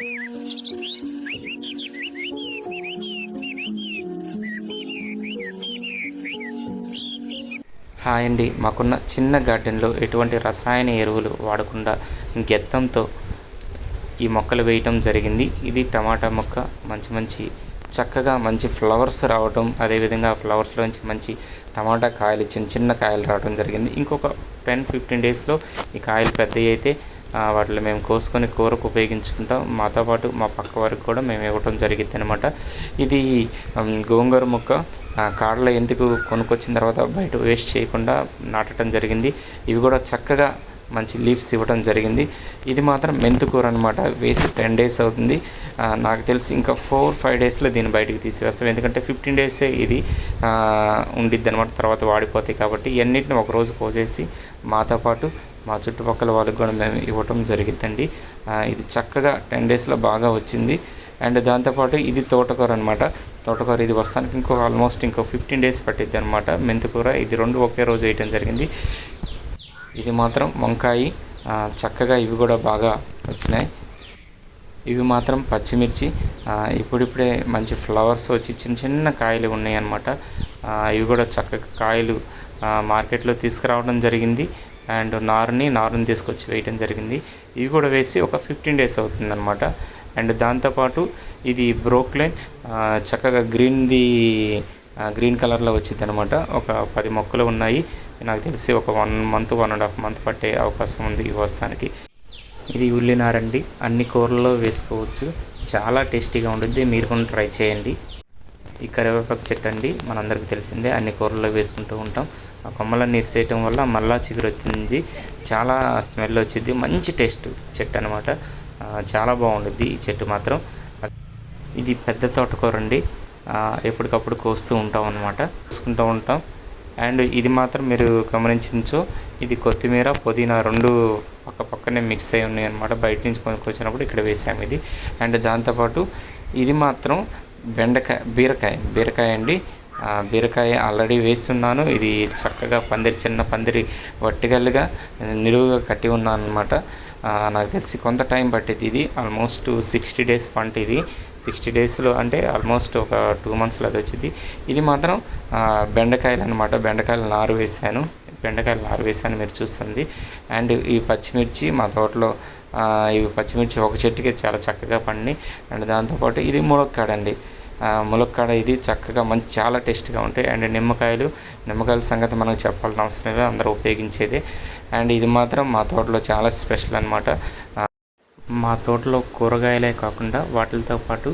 Hi అండి. మాకున్న చిన్న గార్డెన్లో ఎటువంటి రసాయన ఎరువులు వాడకుండా గెత్తంతో ఈ మొక్కలు వేయటం జరిగింది. ఇది టమాటా మొక్క మంచి మంచి చక్కగా మంచి ఫ్లవర్స్ రావటం అదేవిధంగా ఫ్లవర్స్లోంచి మంచి టమాటా కాయలు చిన్న చిన్న కాయలు రావడం జరిగింది. ఇంకొక టెన్ ఫిఫ్టీన్ డేస్లో ఈ కాయలు పెద్దవి అయితే వాటిలో మేము కోసుకొని కూరకు ఉపయోగించుకుంటాం. మాతో పాటు మా పక్క వారికి కూడా మేము ఇవ్వటం జరిగింది అనమాట ఇది గోంగూర మొక్క కాడలో ఎందుకు కొనుక్కొచ్చిన తర్వాత బయట వేస్ట్ చేయకుండా నాటడం జరిగింది. ఇవి కూడా చక్కగా మంచి లీవ్స్ ఇవ్వడం జరిగింది. ఇది మాత్రం మెంతుకూర అనమాట వేసి టెన్ డేస్ అవుతుంది. నాకు తెలిసి ఇంకా ఫోర్ ఫైవ్ డేస్లో దీన్ని బయటకు తీసివేస్తాం. ఎందుకంటే ఫిఫ్టీన్ డేసే ఇది ఉండిద్ది అనమాట తర్వాత వాడిపోతాయి కాబట్టి ఇవన్నిటిని ఒకరోజు కోసేసి మాతో పాటు మా చుట్టుపక్కల వాళ్ళకి కూడా మేము ఇవ్వటం జరిగిందండి. ఇది చక్కగా టెన్ డేస్లో బాగా వచ్చింది. అండ్ దాంతోపాటు ఇది తోటకూర అనమాట తోటకూర ఇది వస్తానికి ఇంకో ఆల్మోస్ట్ ఇంకో ఫిఫ్టీన్ డేస్ పట్టిద్ది అనమాట మెంతికూర ఇది రెండు ఒకే రోజు వేయటం జరిగింది. ఇది మాత్రం వంకాయ చక్కగా ఇవి కూడా బాగా వచ్చినాయి. ఇవి మాత్రం పచ్చిమిర్చి ఇప్పుడిప్పుడే మంచి ఫ్లవర్స్ వచ్చి చిన్న చిన్న కాయలు ఉన్నాయి అనమాట ఇవి కూడా చక్కగా కాయలు మార్కెట్లో తీసుకురావడం జరిగింది. అండ్ నారుని నారుని తీసుకొచ్చి వేయటం జరిగింది. ఇవి కూడా వేసి ఒక ఫిఫ్టీన్ డేస్ అవుతుందన్నమాట. అండ్ దాంతోపాటు ఇది బ్రోక్లైన్ చక్కగా గ్రీన్ది గ్రీన్ కలర్లో వచ్చింది అనమాట ఒక పది మొక్కలు ఉన్నాయి. నాకు తెలిసి ఒక one month one and half month పట్టే అవకాశం ఉంది ఈ వస్తానికి. ఇది ఉల్లినారండి. అన్ని కూరల్లో వేసుకోవచ్చు. చాలా టేస్టీగా ఉంటుంది మీరు కూడా ట్రై చేయండి. ఈ కరివేపాకు చెట్టు అండి. మనందరికీ తెలిసిందే అన్ని కూరల్లో వేసుకుంటూ ఉంటాం. ఆ కొమ్మలన్నీ ఇరిసేయటం వల్ల మళ్ళా చిగురు వచ్చింది. చాలా స్మెల్ వచ్చింది. మంచి టేస్ట్ చెట్టు అనమాట చాలా బాగుంటుంది ఈ చెట్టు మాత్రం. ఇది పెద్ద తోటకూర అండి. ఎప్పటికప్పుడు కోస్తూ ఉంటాం అనమాట కోసుకుంటూ ఉంటాం. అండ్ ఇది మాత్రం మీరు గమనించు ఇది కొత్తిమీర పుదీనా రెండు పక్క పక్కనే మిక్స్ అయి ఉన్నాయి అనమాట బయట నుంచి కొనుక్కొచ్చినప్పుడు ఇక్కడ వేసాము ఇది. అండ్ దాంతోపాటు ఇది మాత్రం బెండకాయ బీరకాయ బీరకాయ అండి. బీరకాయ ఆల్రెడీ వేస్తున్నాను. ఇది చక్కగా పందిరి చిన్న పందిరి వర్టికల్గా నిలువుగా కట్టి ఉన్నాను అనమాట నాకు తెలిసి కొంత టైం పట్టింది ఇది. ఆల్మోస్ట్ సిక్స్టీ డేస్ పంట ఇది. సిక్స్టీ డేస్లో అంటే ఆల్మోస్ట్ ఒక టూ మంత్స్లో అది వచ్చింది ఇది మాత్రం బెండకాయలు అనమాట బెండకాయలు నారు వేసాను. బెండకాయలు నారు వేశాను మీరు చూస్తుంది. అండ్ ఈ పచ్చిమిర్చి మా తోటలో ఇవి పచ్చిమిర్చి ఒక చెట్టుకి చాలా చక్కగా పండి అండ్ దాంతోపాటు ఇది ములక్కాడ అండి ములక్కాడ ఇది చక్కగా మంచి చాలా టేస్ట్గా ఉంటాయి. అండ్ నిమ్మకాయలు నిమ్మకాయల సంగతి మనకు చెప్పాల్సిన అవసరం లేదు అందరూ ఉపయోగించేదే. అండ్ ఇది మాత్రం మా తోటలో చాలా స్పెషల్ అనమాట మా తోటలో కూరగాయలే కాకుండా వాటితో పాటు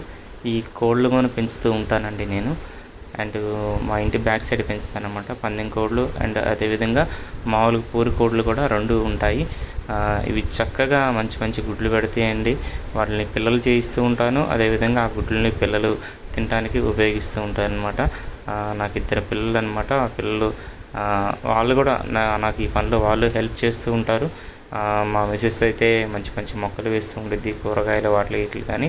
ఈ కోళ్ళు కూడా పెంచుతూ ఉంటానండి నేను. అండ్ మా ఇంటి బ్యాక్ సైడ్ పెంచుతాను అనమాట పందెం కోళ్ళు అండ్ అదేవిధంగా మామూలు పూరి కోళ్ళు కూడా రెండు ఉంటాయి. ఇవి చక్కగా మంచి మంచి గుడ్లు పెడతాయండి. వాటిని పిల్లలు చేయిస్తూ ఉంటాను. అదేవిధంగా ఆ గుడ్లని పిల్లలు తినడానికి ఉపయోగిస్తూ ఉంటాను అనమాట నాకు ఇద్దరు పిల్లలు అనమాట ఆ పిల్లలు వాళ్ళు కూడా నా నాకు ఈ పనిలో వాళ్ళు హెల్ప్ చేస్తూ ఉంటారు. మా మిసెస్ అయితే మంచి మంచి మొక్కలు వేస్తూ ఉండిద్ది కూరగాయలు వాటి ఇట్లు కానీ.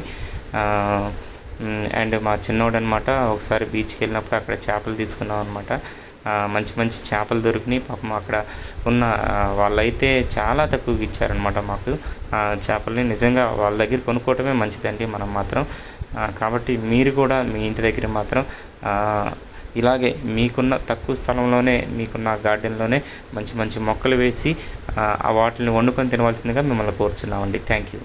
అండ్ మా చిన్నోడు అనమాట ఒకసారి బీచ్కి వెళ్ళినప్పుడు అక్కడ చేపలు తీసుకున్నాం అనమాట మంచి మంచి చేపలు దొరికినాయి. పాపం అక్కడ ఉన్న వాళ్ళైతే చాలా తక్కువకి ఇచ్చారనమాట మాకు. చేపల్ని నిజంగా వాళ్ళ దగ్గర కొనుక్కోవటమే మంచిదండి మనం మాత్రం. కాబట్టి మీరు కూడా మీ ఇంటి దగ్గర మాత్రం ఇలాగే మీకున్న తక్కువ స్థలంలోనే మీకున్న గార్డెన్లోనే మంచి మంచి మొక్కలు వేసి ఆ వాటిని వండుకొని తినవలసిందిగా మిమ్మల్ని కోరుచున్నామండి. Thank you.